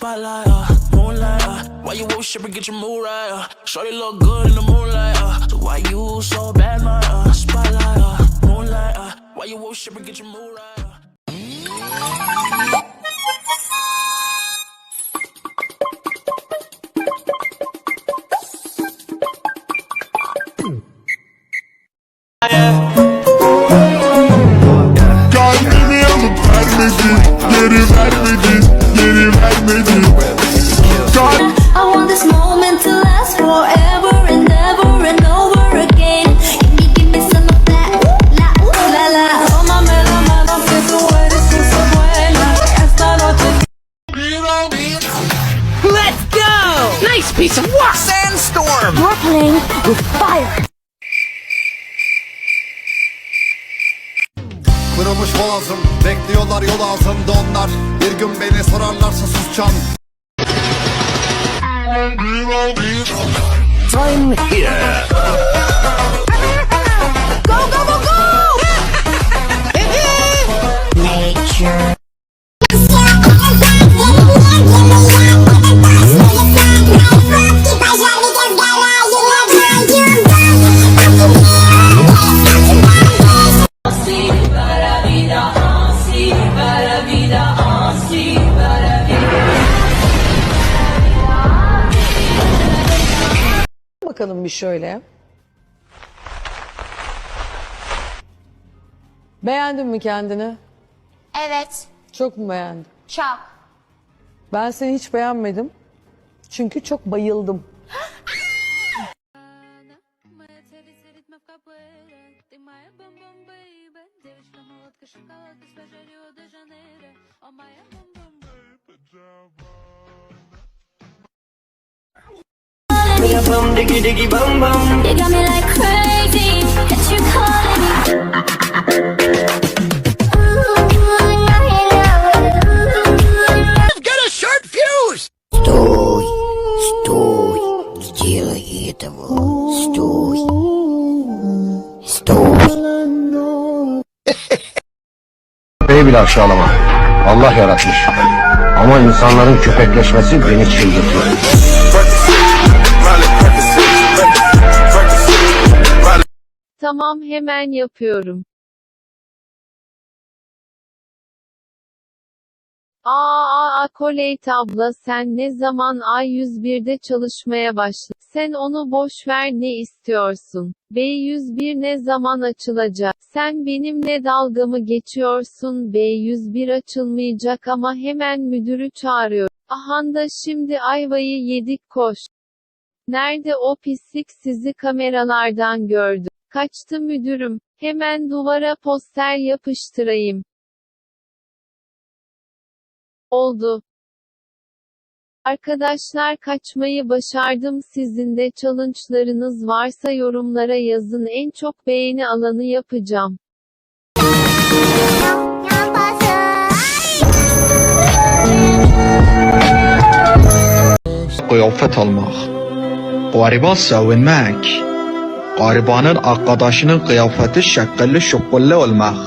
spotlight, uh, moonlight, uh, why you worship and get your mood right, uh, shorty look good in the moonlight, uh, so why you so bad, my, uh, spotlight, uh, moonlight, uh, why you worship and get your mood right, uh. Kırılmış boğazım Bekliyorlar yol ağzımda onlar Bir gün beni sorarlarsa susacağım Time here! Bakalım bir şöyle. Beğendin mi kendini? Evet, Çok mu beğendin? çok. Ben seni hiç beğenmedim. Çünkü çok bayıldım. Моя царица ритма в капеле Ты моя бом-бом, бейбе Девочка, молодка, шоколадка, свежа Рио-де-Жанейро О, моя бом-бом, You got me like crazy, that you calling me. Get a short fuse! Стой, стой, не делай этого. Стой, стой. Bey bile aşağılama. Allah yaratmış. Ama insanların köpekleşmesi beni çıldırtıyor. Tamam hemen yapıyorum. Aa, Koleyt abla sen ne zaman A101'de çalışmaya başladın? Sen onu boş ver ne istiyorsun? B101 ne zaman açılacak? Sen benimle dalga mı geçiyorsun? B101 açılmayacak ama hemen müdürü çağırıyor. Ahanda şimdi ayvayı yedik koş. Nerede o pislik sizi kameralardan gördü. Kaçtı müdürüm. Hemen duvara poster yapıştırayım. Oldu. Arkadaşlar kaçmayı başardım. Sizin de challenge'larınız varsa yorumlara yazın. En çok beğeni alanı yapacağım. Qiyafət almaq. Qariba sevinmək. Qaribanın arkadaşının qiyafəti şəqqəlli şoqqullu olmaq.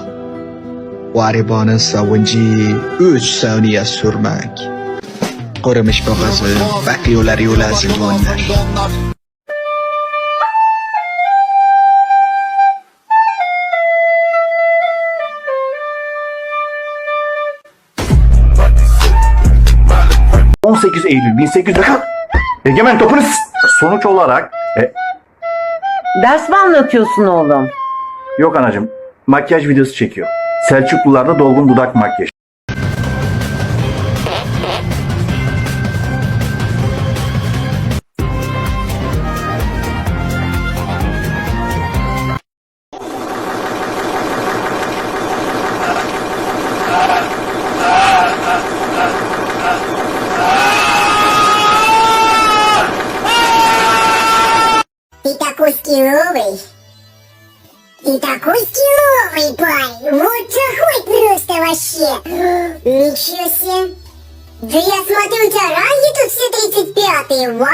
Qaribanın sevinci 3 saniyə sürmək. Qurumuş boğazı, bekliyorlar yol ağzında onlar. onlar Ee, 18 Eylül 1800 Egemen topunuz sonuç olarak e, Ders mi anlatıyorsun oğlum? yok anacım makyaj videosu çekiyor. Selçuklularda dolgun dudak makyajı. Скилловый. Ты такой скилловый парень. Вот такой просто вообще. Ничего себе. Да я смотрю, у тебя ранги тут все 35-е. Вау.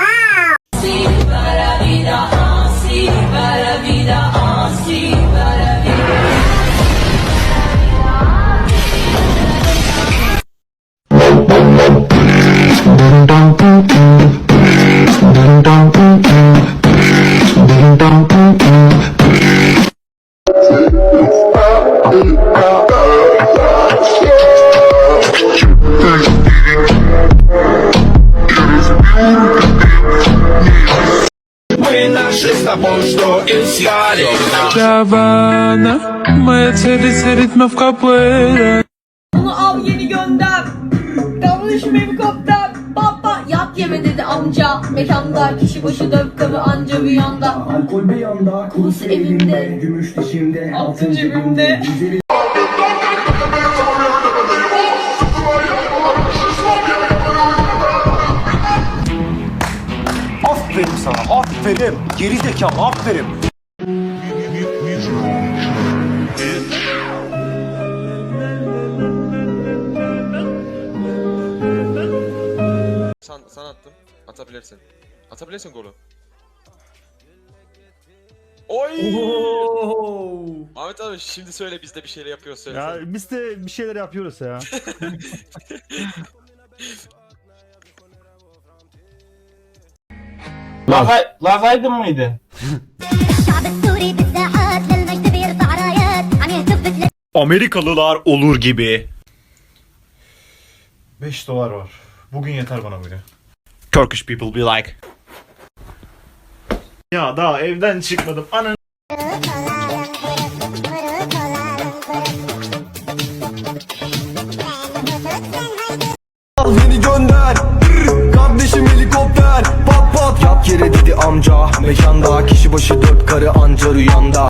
что искали Caravana Моя царица ритмов капуэра Onu al yeni gönder. Davranışım helikopter. Baba yat yeme dedi amca. Mekanda kişi başı dört kabı anca bir yanda. Alkol bir yanda, Kurusu evimde. gümüş dişimde, Altın cebimde. Aferin sana aferin. Geri zekalı aferin. sana attım. Atabilirsin. Atabilirsin golü. Oy! Oo! Ahmet abi şimdi söyle biz de bir şeyler yapıyoruz söyle. Ya sen. biz de bir şeyler yapıyoruz ya. Love Aydın mıydı? Amerikalılar olur gibi. 5 dolar var. Bugün yeter bana bu. Turkish people be like. Ya daha evden çıkmadım. Anan. Beni gönder. Kardeşim helikopter. Pat pat. Yat yere dedi amca. Mekanda kişi başı dört karı anca rüyanda.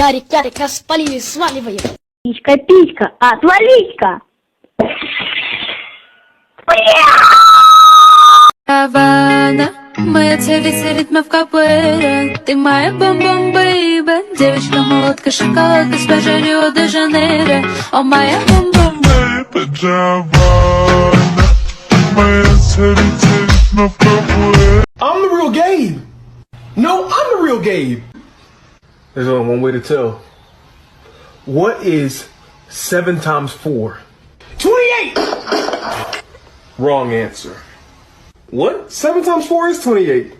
Ярик, Ярик, распали, сваливаем. Пичка, пичка, отвались-ка! Havana Моя царица ритмов капуэра Ты моя бом-бом, бейба Девочка, молодка, шоколадка С пляжа Рио-де-Жанейро О, моя бом-бом, I'm the real Gabe. No, I'm the real Gabe. There's only one way to tell. What is seven times four? Twenty-eight. Wrong answer. What? Seven times four is twenty-eight.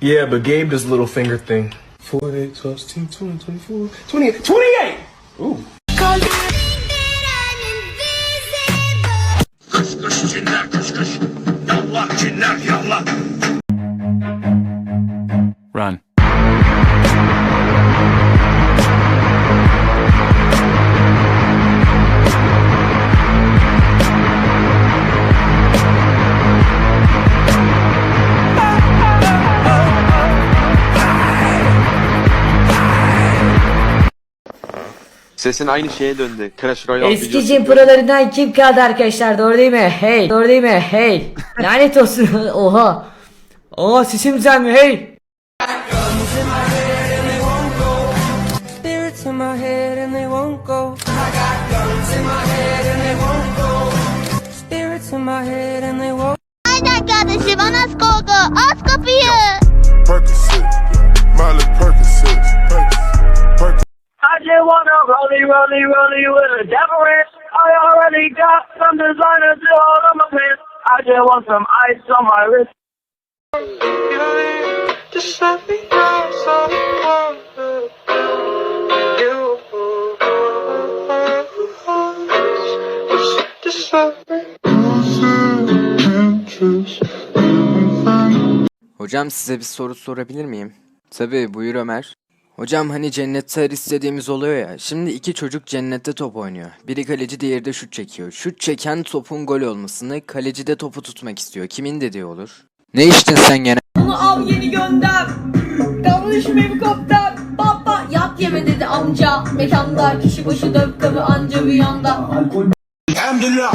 Yeah, but Gabe does little finger thing. Four, eight, 12, 16, 20, 24, 28. 28! Ooh. Run. Sesin aynı şeye döndü. Crash Royale Eski cin paralarından kim kaldı arkadaşlar doğru değil mi? Hey doğru değil mi? Hey lanet olsun oha. Oha sesim güzel hey? Spirits in my head and they I just wanna rollie, rollie, rollie with a devil ranch. I already got some designer to hold on my pants. I just want some ice on my wrist. Just let me know someone you Just let me Hocam size bir soru sorabilir miyim? Tabii buyur Ömer. Hocam hani cennette her istediğimiz oluyor ya. Şimdi iki çocuk cennette top oynuyor. Biri kaleci diğeri de şut çekiyor. Şut çeken topun gol olmasını, kaleci de topu tutmak istiyor. Kimin dediği olur? Ne içtin sen gene? Onu al yeni gönder. Davranışım helikopter. Baba yat yeme dedi amca. Mekanda kişi başı dört kabı anca bir yanda. Alkol Alhamdulillah